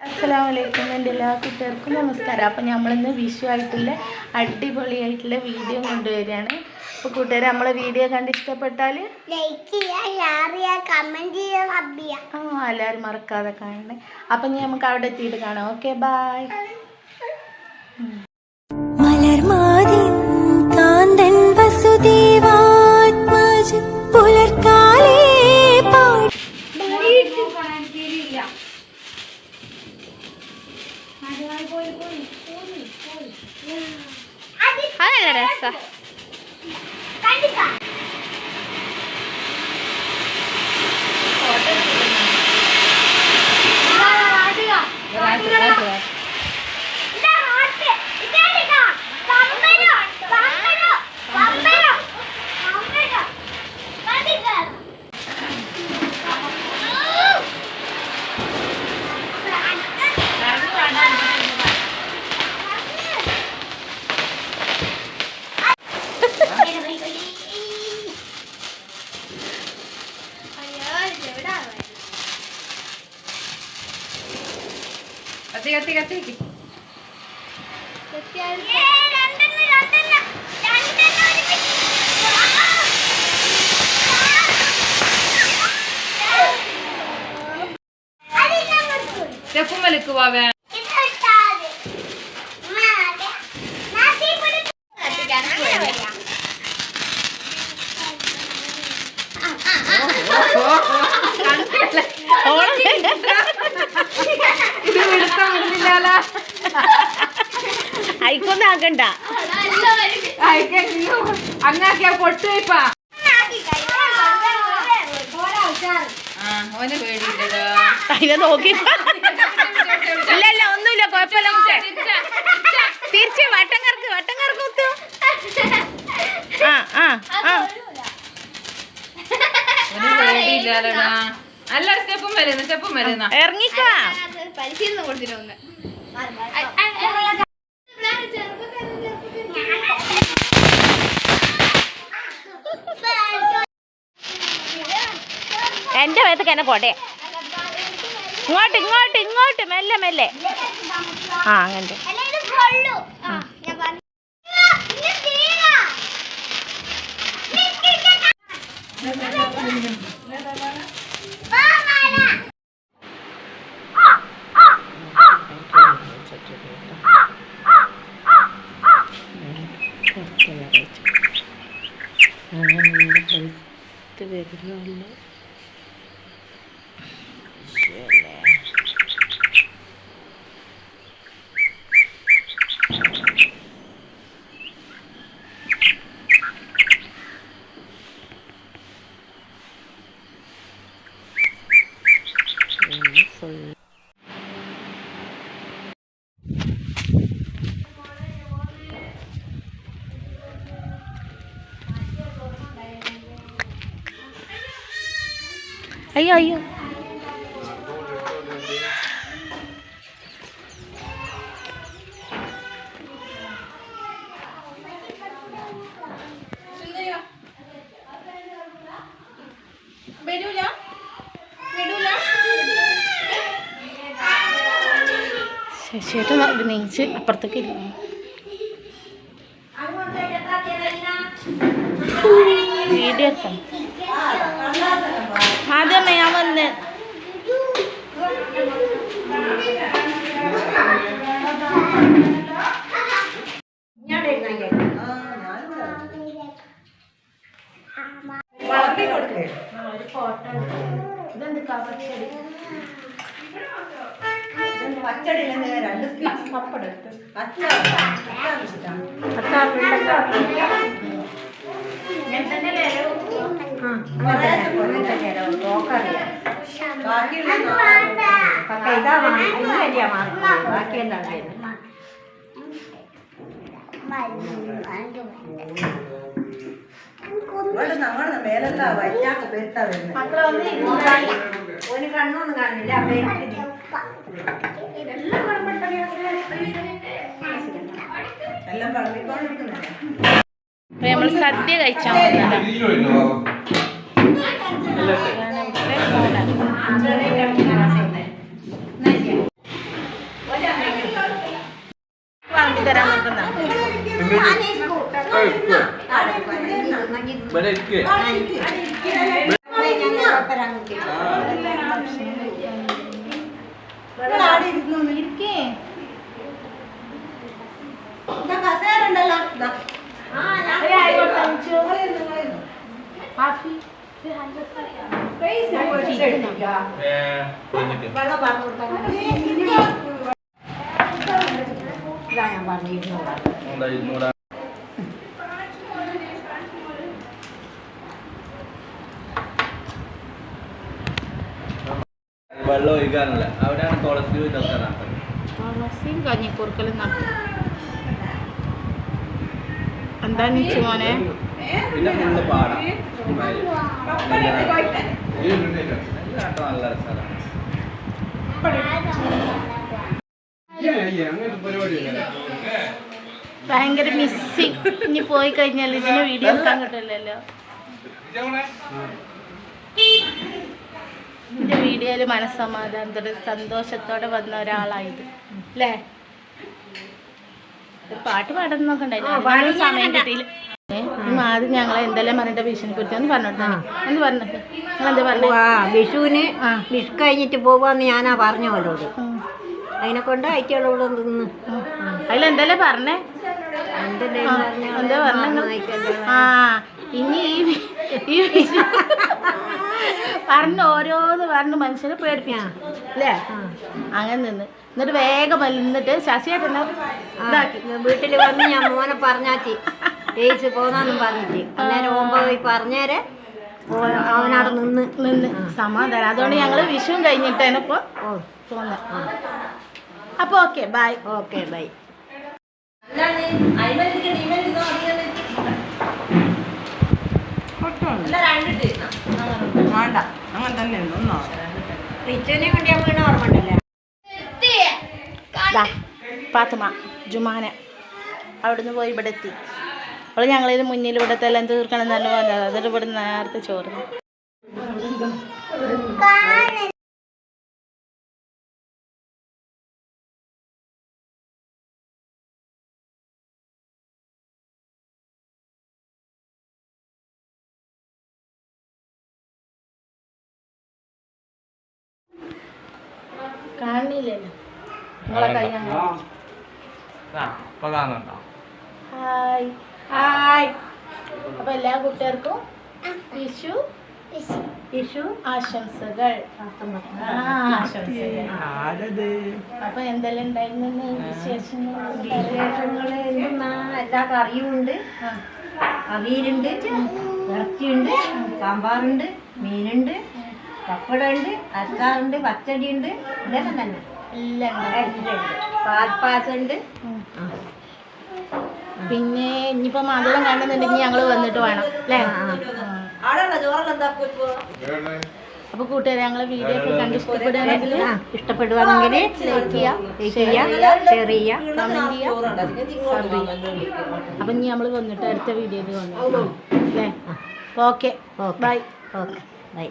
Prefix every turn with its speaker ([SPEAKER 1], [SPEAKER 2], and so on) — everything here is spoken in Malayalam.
[SPEAKER 1] അസ്സലാമു അലൈക്കും എന്റെ എല്ലാ കൂട്ടുകാർക്കും നമസ്കാരം. അപ്പം നമ്മളിന്ന് വിഷു ആയിട്ടുള്ള അടിപൊളിയായിട്ടുള്ള വീഡിയോ കൊണ്ടുവരികയാണ്. അപ്പോൾ കൂട്ടുകാർ നമ്മളെ വീഡിയോ കണ്ട് ഇഷ്ടപ്പെട്ടാൽ ആ എല്ലാവരും മറക്കാതെ കാണണേ. അപ്പം ഞാൻ നമുക്ക് അവിടെ എത്തിയിട്ട് കാണാം. ഓക്കെ ബായ്
[SPEAKER 2] 好了，这个。
[SPEAKER 3] കത്തി കത്തി കത്തി സ്റ്റെപ്പും വലിക്കുവാ വേ ഇത് വിടുത്ത വിടുന്നില്ലാലോ
[SPEAKER 1] അയക്കൊന്നും ആക്കണ്ട.
[SPEAKER 3] അങ്ങാക്കിയാ പൊട്ടുവയ്പ്പാ
[SPEAKER 1] അതിനെ നോക്കി. ഇല്ല ഇല്ല ഒന്നുമില്ല കുഴപ്പമില്ല തിരിച്ച് വട്ടം കറക്ക് വട്ടം കറക്ക് കുത്തു. ആ ആ ആ.
[SPEAKER 3] ഓന് പേടിയില്ലല്ലോടാ അല്ല സ്റ്റെപ്പും വരുന്നു സ്റ്റെപ്പും വരുന്ന
[SPEAKER 1] ഇറങ്ങിക്കാ.
[SPEAKER 2] പരിശീലനം കൊടുത്തിട്ടുണ്ട്
[SPEAKER 1] എന്റെ മേത്തേക്ക് എന്നെ പോട്ടെ. ഇങ്ങോട്ട് ഇങ്ങോട്ട് ഇങ്ങോട്ട് മെല്ലെ മെല്ലെ. ആ അങ്ങനത്തെ. അയ്യോ അയ്യോ. ശശിയേട്ടൻ അഭിനയിച്ച് അപ്പുറത്തേക്ക് ഇരുന്നു വീഡിയോ എടുക്കാം ആദ്യമേ ഞാൻ വന്ന് ഇതെന്ത് കവച്ചടി ഞാൻ മക്കളെ വന്ന് ഇരുന്നാൽ അപ്പൊ നമ്മൾ സദ്യ കഴിച്ചാൽ బడెక్కి
[SPEAKER 4] రాయబార్ నీడు నోడా నోడా വെള്ളം ഒഴിക്കാനല്ല അവിടെയാണ് തുളസി ഇതൊക്കെ നട്ടത്.
[SPEAKER 1] തുളസിയും കഞ്ഞിക്കൂർക്കലും നട്ടു. എന്താ നിച്ചു മോനെ?
[SPEAKER 4] പിന്നെ ഫുള്ള് പാടാം. കേട്ടോ നല്ല രസമാണ്
[SPEAKER 1] ഭയങ്കര മിസ്സിങ് ഇനി പോയി കഴിഞ്ഞാൽ ഇതിന് വീഡിയോ എടുക്കാൻ കിട്ടില്ലല്ലോ എന്റെ വീഡിയോയിൽ മനസ്സമാധാനത്തോടെ സന്തോഷത്തോടെ വന്ന ഒരാളായത്. അല്ലേ പാട്ട് പാടുന്നൊക്കെ ഉണ്ടായില്ല സമയം കിട്ടിയില്ല. ആദ്യം ഞങ്ങൾ എന്തെല്ലാം പറഞ്ഞിട്ട് ഭീഷണി കുറിച്ച് ഒന്ന് പറഞ്ഞോട്ടെ? എന്ന് പറഞ്ഞിട്ട് നിങ്ങൾ എന്താ പറഞ്ഞു?
[SPEAKER 5] ആ വിഷുവിന് വിഷു കഴിഞ്ഞിട്ട് പോവാന്ന് ഞാനാ പറഞ്ഞോളൂ അതിനെ കൊണ്ട് അയറ്റുകളോട് തിന്ന്
[SPEAKER 1] അതിലെന്തല്ലേ പറഞ്ഞേ? എന്താ പറഞ്ഞ? ആ. ഇനി ഈ പറഞ്ഞ് ഓരോന്ന് പറഞ്ഞ് മനുഷ്യനെ പേടിപ്പിച്ചു അല്ലേ? അങ്ങനെ നിന്ന്. എന്നിട്ട് വേഗം വന്നിട്ട് ശശിയേട്ടനെ ഇതാക്കി.
[SPEAKER 5] വീട്ടിൽ വന്ന് ഞാൻ മോനെ പറഞ്ഞാച്ചി. ഏച്ച് പോന്നാന്നും പറഞ്ഞിട്ട്. അന്നേരം ഓമ്പ പോയി പറഞ്ഞേരെ. അവനവിടെ നിന്ന്.
[SPEAKER 1] നിന്ന്. സമാധാനം. അതുകൊണ്ട് ഞങ്ങൾ വിഷുവും കഴിഞ്ഞിട്ടാണ് ഇപ്പൊ
[SPEAKER 5] ഓ.
[SPEAKER 1] പോകുന്നത് അപ്പൊ ഓക്കെ ബൈ.
[SPEAKER 5] Okay bye. റിച്ചുവിനെ ഉണ്ടല്ലേ?
[SPEAKER 1] പാത്തുമ ജുമാന. അവിടുന്ന് പോയി ഇവിടെ എത്തി. അപ്പോൾ ഞങ്ങളിത് മുന്നിൽ ഇവിടുത്തെ എല്ലാം തീർക്കണം എന്നല്ല പറഞ്ഞത്. അതിൽ ഇവിടെ നേരത്തെ ചോർന്നു കാണില്ലല്ലോ. നിങ്ങളെ കൈ
[SPEAKER 4] ആ, ഇപ്പൊ കാണുന്നുണ്ടോ?
[SPEAKER 1] Hi
[SPEAKER 5] hi.
[SPEAKER 1] അപ്പൊ എല്ലാ കുട്ടികൾക്കും വിഷു
[SPEAKER 5] വിഷു
[SPEAKER 1] ആശംസകൾ. ആശംസകൾ. അപ്പൊ എന്തെല്ലാം ഉണ്ടായിരുന്നു വിശേഷങ്ങൾ?
[SPEAKER 5] വിശേഷങ്ങൾ എല്ലാ കറിയും ഉണ്ട് അവിയലുണ്ട് ഇറച്ചിയുണ്ട് സാമ്പാറുണ്ട് മീനുണ്ട് പപ്പടമുണ്ട് അച്ചാറുണ്ട് പച്ചടി ഉണ്ട് ഇതെല്ലാം തന്നെ.
[SPEAKER 1] എല്ലാം
[SPEAKER 5] ഉണ്ട്. പാൽപ്പാസുണ്ട്.
[SPEAKER 1] പിന്നെ ഇനിയിപ്പോ മധുരം കണ്ടെന്നുണ്ടെങ്കിൽ ഞങ്ങൾ വന്നിട്ട് വേണം അല്ലേ? അപ്പൊ കൂട്ടുകാരെ ഞങ്ങളെ വീഡിയോ ഒക്കെ കണ്ട് ഇഷ്ടപ്പെടുകയാണെങ്കിൽ
[SPEAKER 5] ഇഷ്ടപ്പെടുവാണെങ്കിൽ
[SPEAKER 1] ലൈക്ക് ചെയ്യാം
[SPEAKER 5] ഷെയർ
[SPEAKER 1] കമന്റ് ചെയ്യാം അപ്പൊ ഇനി നമ്മൾ വന്നിട്ട് അടുത്ത വീഡിയോയിൽ വന്നു അല്ലേ? Okay
[SPEAKER 5] okay
[SPEAKER 1] bye
[SPEAKER 5] okay bye